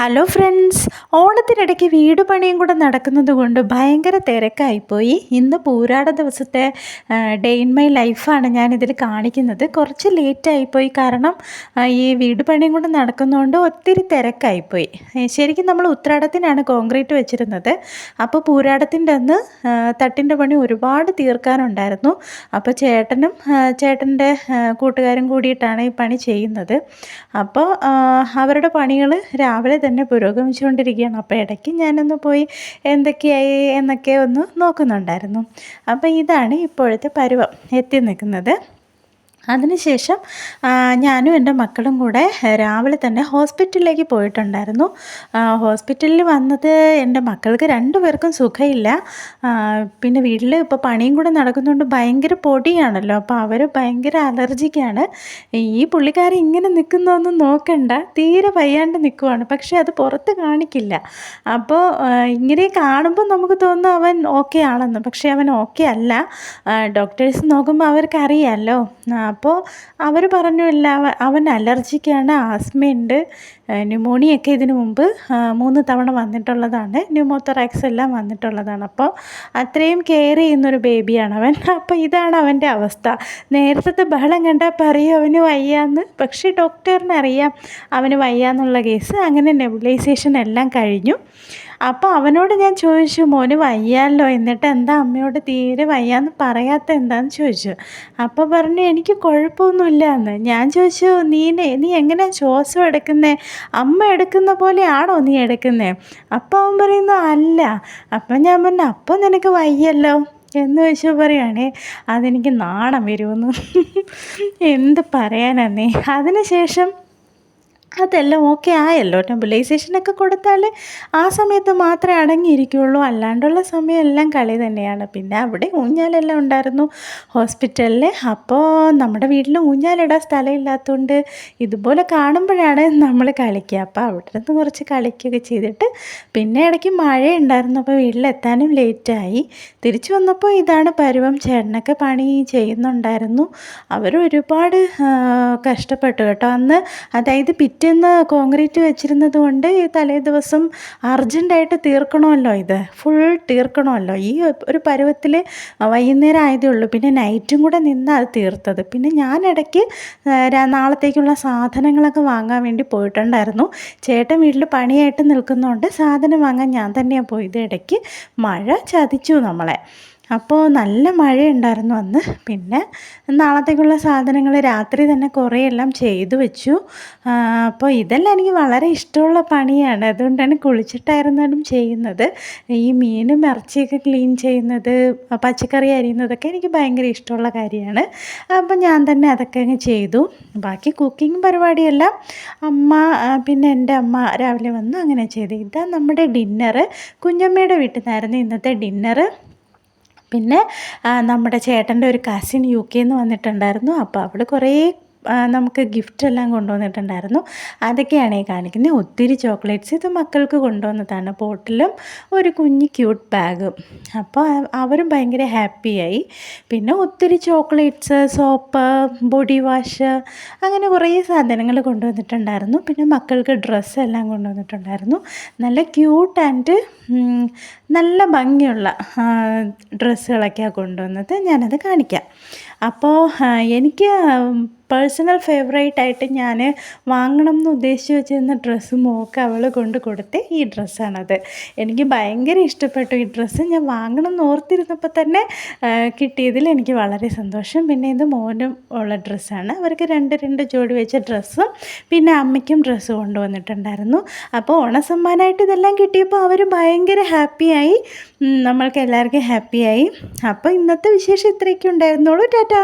Hello friends ഓണത്തിനിടയ്ക്ക് വീട് പണിയും കൂടെ നടക്കുന്നത് കൊണ്ട് ഭയങ്കര തിരക്കായിപ്പോയി. ഇന്ന് പൂരാട ദിവസത്തെ ഡേ ഇൻ മൈ ലൈഫാണ് ഞാനിതിൽ കാണിക്കുന്നത്. കുറച്ച് ലേറ്റായിപ്പോയി കാരണം ഈ വീട് പണിയും കൂടെ നടക്കുന്നതുകൊണ്ട് ഒത്തിരി തിരക്കായിപ്പോയി. ശരിക്കും നമ്മൾ ഉത്രാടത്തിനാണ് കോൺക്രീറ്റ് വെച്ചിരുന്നത്. അപ്പോൾ പൂരാടത്തിന്റെ അന്ന് തട്ടിന്റെ പണി ഒരുപാട് തീർക്കാനുണ്ടായിരുന്നു. അപ്പോൾ ചേട്ടനും ചേട്ടന്റെ കൂട്ടുകാരും കൂടിയിട്ടാണ് ഈ പണി ചെയ്യുന്നത്. അപ്പോൾ അവരുടെ പണികൾ രാവിലെ തന്നെ പുരോഗമിച്ചുകൊണ്ടിരിക്കുകയാണ്. അപ്പോൾ ഇടയ്ക്ക് ഞാനൊന്ന് പോയി എന്തൊക്കെയായി എന്നൊക്കെ ഒന്ന് നോക്കുന്നുണ്ടായിരുന്നു. അപ്പോൾ ഇതാണ് ഇപ്പോഴത്തെ പരുവം. എത്തി നിൽക്കുന്നത്. അതിനുശേഷം ഞാനും എന്റെ മക്കളും കൂടെ രാവിലെ തന്നെ ഹോസ്പിറ്റലിലേക്ക് പോയിട്ടുണ്ടായിരുന്നു. ഹോസ്പിറ്റലിൽ വന്നത് എന്റെ മക്കൾക്ക് രണ്ടുപേർക്കും സുഖമില്ല പിന്നെ വീട്ടിൽ ഇപ്പോൾ പണിയും കൂടെ നടക്കുന്നതുകൊണ്ട് ഭയങ്കര പൊടിയാണല്ലോ. അപ്പോൾ അവർ ഭയങ്കര അലർജിക്കാണ്. ഈ പുള്ളിക്കാരൻ ഇങ്ങനെ നിൽക്കുന്നതൊന്നും നോക്കണ്ട. തീരെ വയ്യാണ്ട് നിൽക്കുവാണ്. പക്ഷേ അത് പുറത്ത് കാണിക്കില്ല. അപ്പോൾ ഇങ്ങനെ കാണുമ്പോൾ നമുക്ക് തോന്നും അവൻ ഓക്കെ ആണെന്ന്. പക്ഷേ അവൻ ഓക്കെ അല്ല. ഡോക്ടേഴ്സ് നോക്കുമ്പോൾ അവർക്കറിയാമല്ലോ. അപ്പോൾ അവർ പറഞ്ഞു ഇല്ല അവ- അവൻ അലർജിക്കാണ് ആസ്മയുണ്ട്. ന്യൂമോണിയൊക്കെ ഇതിനു മുമ്പ് മൂന്ന് തവണ വന്നിട്ടുള്ളതാണ്. ന്യൂമോത്തോറാക്സ് എല്ലാം വന്നിട്ടുള്ളതാണ്. അപ്പോൾ അത്രയും കെയർ ചെയ്യുന്നൊരു ബേബിയാണ് അവൻ. അപ്പോൾ ഇതാണ് അവന്റെ അവസ്ഥ. നേരത്തെ ബഹളം കണ്ടാൽ പറയും അവന് വയ്യാന്ന്. പക്ഷേ ഡോക്ടറിന് അറിയാം അവന് വയ്യാന്നുള്ള കേസ്. അങ്ങനെ നെബുലൈസേഷൻ എല്ലാം കഴിഞ്ഞു. അപ്പോൾ അവനോട് ഞാൻ ചോദിച്ചു മോന് വയ്യാല്ലോ? എന്നിട്ട് എന്താ അമ്മയോട് തീരെ വയ്യാന്ന് പറയാത്ത എന്താന്ന് ചോദിച്ചു. അപ്പോൾ പറഞ്ഞു എനിക്ക് കുഴപ്പമൊന്നുമില്ല എന്ന് ഞാൻ ചോദിച്ചു നീനെ നീ എങ്ങനെയാണ് ശ്വാസം എടുക്കുന്നേ? അമ്മ എടുക്കുന്ന പോലെയാണോ നീ എടുക്കുന്നേ? അപ്പം അവൻ പറയുന്നു അല്ല. അപ്പം ഞാൻ പറഞ്ഞു അപ്പം നിനക്ക് വയ്യല്ലോ. എന്ന് വെച്ച് പറയുകയാണേ അതെനിക്ക് നാണം വരുമെന്ന്. എന്ത് പറയാനാന്നേ അതിനുശേഷം അതെല്ലാം ഓക്കെ ആയല്ലോ. നെബുലൈസേഷനൊക്കെ കൊടുത്താൽ ആ സമയത്ത് മാത്രമേ അടങ്ങിയിരിക്കുകയുള്ളൂ അല്ലാണ്ടുള്ള സമയം എല്ലാം കളി തന്നെയാണ്. പിന്നെ അവിടെ ഊഞ്ഞാലെല്ലാം ഉണ്ടായിരുന്നു ഹോസ്പിറ്റലിൽ അപ്പോൾ നമ്മുടെ വീട്ടിൽ ഊഞ്ഞാലിടാൻ സ്ഥലമില്ലാത്തതുകൊണ്ട് ഇതുപോലെ കാണുമ്പോഴാണ് നമ്മൾ കളിക്കുക. അപ്പോൾ അവിടെ നിന്ന് കുറച്ച് കളിക്കുകയൊക്കെ ചെയ്തിട്ട് പിന്നെ ഇടയ്ക്ക് മഴയുണ്ടായിരുന്നു. അപ്പോൾ വീട്ടിലെത്താനും ലേറ്റായി തിരിച്ചു വന്നപ്പോൾ ഇതാണ് പരുവം. ചേട്ടനൊക്കെ പണി ചെയ്യുന്നുണ്ടായിരുന്നു. അവർ ഒരുപാട് കഷ്ടപ്പെട്ടു കേട്ടോ. അന്ന് അതായത് പിറ്റേന്ന് കോൺക്രീറ്റ് വെച്ചിരുന്നത് കൊണ്ട് ഈ തലേ ദിവസം അർജന്റായിട്ട് തീർക്കണമല്ലോ ഇത്. ഫുൾ തീർക്കണമല്ലോ. ഈ ഒരു പരുവത്തിൽ വൈകുന്നേരം ആയതേ ഉള്ളൂ. പിന്നെ നൈറ്റും കൂടെ നിന്നാണ് അത് തീർത്തത്. പിന്നെ ഞാൻ ഇടയ്ക്ക് നാളത്തേക്കുള്ള സാധനങ്ങളൊക്കെ വാങ്ങാൻ വേണ്ടി പോയിട്ടുണ്ടായിരുന്നു. ചേട്ടൻ വീട്ടിൽ പണിയായിട്ട് നിൽക്കുന്നതുകൊണ്ട് സാധനം വാങ്ങാൻ ഞാൻ തന്നെയാണ് പോയത്. ഇടയ്ക്ക് മഴ ചതിച്ചു നമ്മളെ. അപ്പോൾ നല്ല മഴയുണ്ടായിരുന്നു അന്ന്. പിന്നെ നാളത്തേക്കുള്ള സാധനങ്ങൾ രാത്രി തന്നെ കുറേ എല്ലാം ചെയ്തു വെച്ചു. അപ്പോൾ ഇതെല്ലാം എനിക്ക് വളരെ ഇഷ്ടമുള്ള പണിയാണ്. അതുകൊണ്ടാണ് കുളിച്ചിട്ടായിരുന്നാലും ചെയ്യുന്നത്. ഈ മീനും ഇറച്ചിയൊക്കെ ക്ലീൻ ചെയ്യുന്നത് പച്ചക്കറി അരിയുന്നതൊക്കെ എനിക്ക് ഭയങ്കര ഇഷ്ടമുള്ള കാര്യമാണ്. അപ്പോൾ ഞാൻ തന്നെ അതൊക്കെ അങ്ങ് ചെയ്തു. ബാക്കി കുക്കിംഗ് പരിപാടിയെല്ലാം അമ്മ പിന്നെ എന്റെ അമ്മ രാവിലെ വന്നു. അങ്ങനെ ചെയ്തു. ഇതാ നമ്മുടെ ഡിന്നറ് കുഞ്ഞമ്മയുടെ വീട്ടിൽ നിന്നായിരുന്നു ഇന്നത്തെ ഡിന്നറ് പിന്നെ നമ്മുടെ ചേട്ടന്റെ ഒരു കസിൻ യു കെയിൽ നിന്ന് വന്നിട്ടുണ്ടായിരുന്നു. അപ്പോൾ അവൾ കുറേ നമുക്ക് ഗിഫ്റ്റ് എല്ലാം കൊണ്ടുവന്നിട്ടുണ്ടായിരുന്നു. അതൊക്കെയാണ് ഈ കാണിക്കുന്നത്. ഒത്തിരി ചോക്ലേറ്റ്സ് ഇത് മക്കൾക്ക് കൊണ്ടുവന്നതാണ്. ബോട്ടിലും ഒരു കുഞ്ഞ് ക്യൂട്ട് ബാഗും അപ്പോൾ അവരും ഭയങ്കര ഹാപ്പിയായി. പിന്നെ ഒത്തിരി ചോക്ലേറ്റ്സ് സോപ്പ് ബോഡി വാഷ് അങ്ങനെ കുറേ സാധനങ്ങൾ കൊണ്ടുവന്നിട്ടുണ്ടായിരുന്നു. പിന്നെ മക്കൾക്ക് ഡ്രസ്സ് എല്ലാം കൊണ്ടുവന്നിട്ടുണ്ടായിരുന്നു. നല്ല ക്യൂട്ട് ആൻഡ് നല്ല ഭംഗിയുള്ള ഡ്രസ്സുകളൊക്കെയാണ് കൊണ്ടുവന്നത്. ഞാനത് കാണിക്കാം. അപ്പോൾ എനിക്ക് പേഴ്സണൽ ഫേവറേറ്റ് ആയിട്ട് ഞാൻ വാങ്ങണം എന്ന് ഉദ്ദേശിച്ച് വെച്ചിരുന്ന ഡ്രസ്സ് മോക്ക് അവൾ കൊണ്ട് കൊടുത്ത ഈ ഡ്രസ്സാണത് എനിക്ക് ഭയങ്കര ഇഷ്ടപ്പെട്ടു. ഈ ഡ്രസ്സ് ഞാൻ വാങ്ങണം എന്ന് ഓർത്തിരുന്നപ്പോൾ തന്നെ കിട്ടിയതിൽ എനിക്ക് വളരെ സന്തോഷം. പിന്നെ ഇത് മോനും ഉള്ള ഡ്രസ്സാണ് അവർക്ക് രണ്ട് രണ്ട് ജോഡി വെച്ച ഡ്രസ്സും പിന്നെ അമ്മയ്ക്കും ഡ്രസ്സ് കൊണ്ടുവന്നിട്ടുണ്ടായിരുന്നു. അപ്പോൾ ഓണസമ്മാനമായിട്ട് ഇതെല്ലാം കിട്ടിയപ്പോൾ അവർ ഭയങ്കര ഹാപ്പിയായി. നമ്മൾക്ക് എല്ലാവർക്കും ഹാപ്പിയായി. അപ്പോൾ ഇന്നത്തെ വിശേഷം ഇത്രയൊക്കെ ഉണ്ടായിരുന്നുള്ളൂ. ടാറ്റാ!